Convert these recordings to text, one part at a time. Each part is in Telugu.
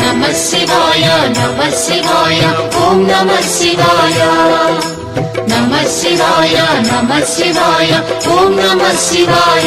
नमः शिवाय नमः शिवाय ॐ नमः शिवाय। नमः शिवाय नमः शिवाय ॐ नमः शिवाय।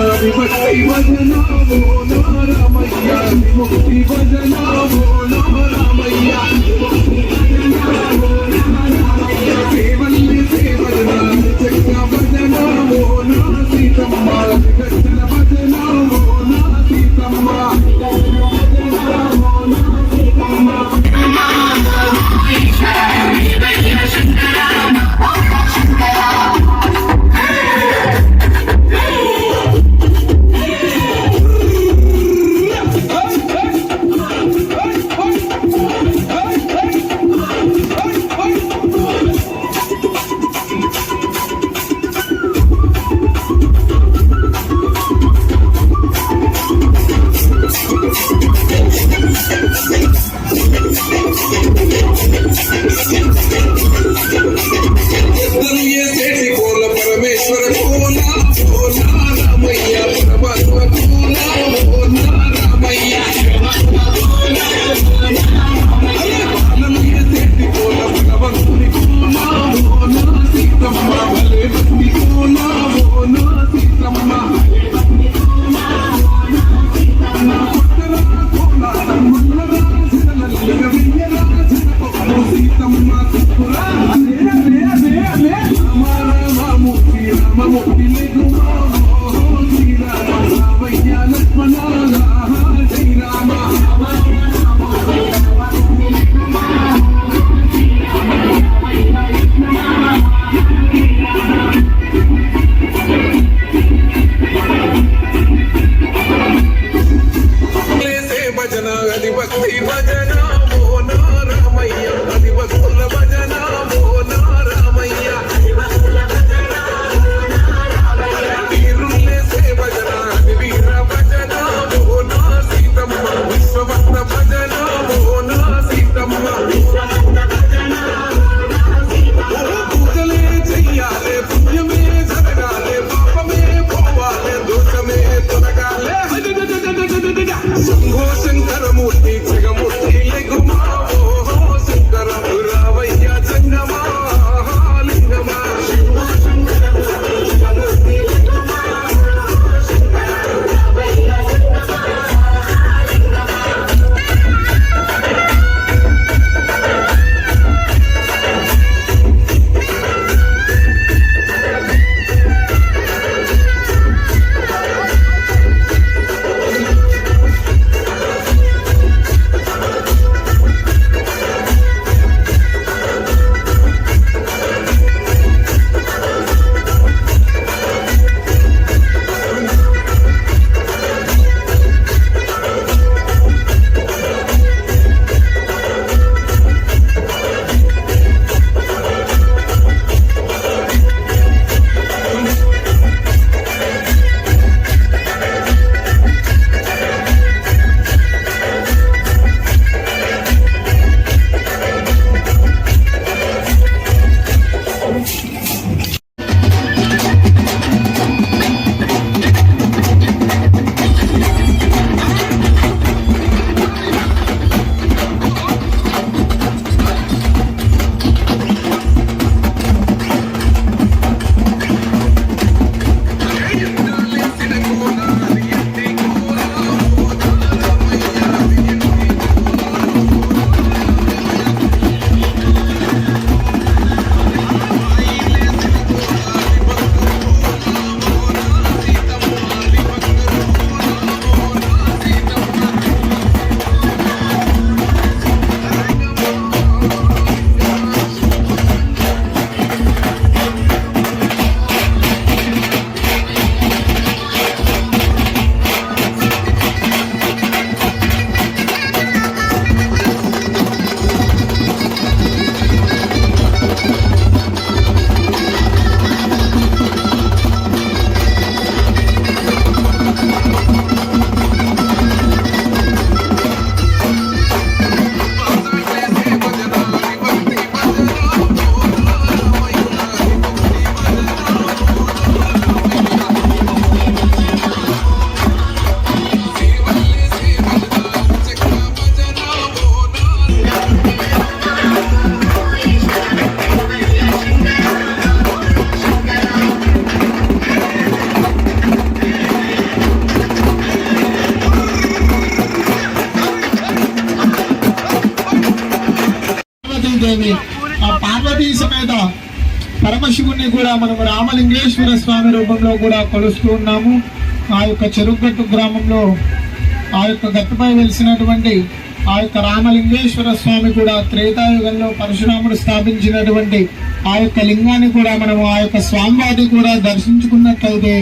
విముక్తి భజనాము రామయ్య విముక్తి భజనాము రామయ్య సేవల్ని సేవన చక్క భజనాము నా సీతమ్మ వికసన భజన ఉంటుంది ఆ పార్వతీ సమేత పరమశివుణ్ణి కూడా మనం రామలింగేశ్వర స్వామి రూపంలో కూడా కొలుస్తూ ఉన్నాము. ఆ యొక్క చెరుగట్టు గ్రామంలో ఆ యొక్క గట్టుపై వెలిసినటువంటి ఆ యొక్క రామలింగేశ్వర స్వామి కూడా త్రేతాయుగంలో పరశురాముడు స్థాపించినటువంటి ఆ యొక్క లింగాన్ని కూడా మనము ఆ యొక్క స్వామివారిని కూడా దర్శించుకున్నట్లయితే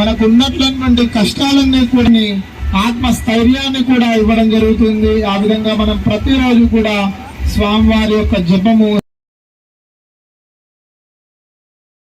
మనకు ఉన్నటువంటి కష్టాలన్నీ కూడా ఆత్మస్థైర్యాన్ని కూడా ఇవ్వడం జరుగుతుంది. ఆ విధంగా మనం ప్రతిరోజు కూడా స్వామివారి యొక్క జపము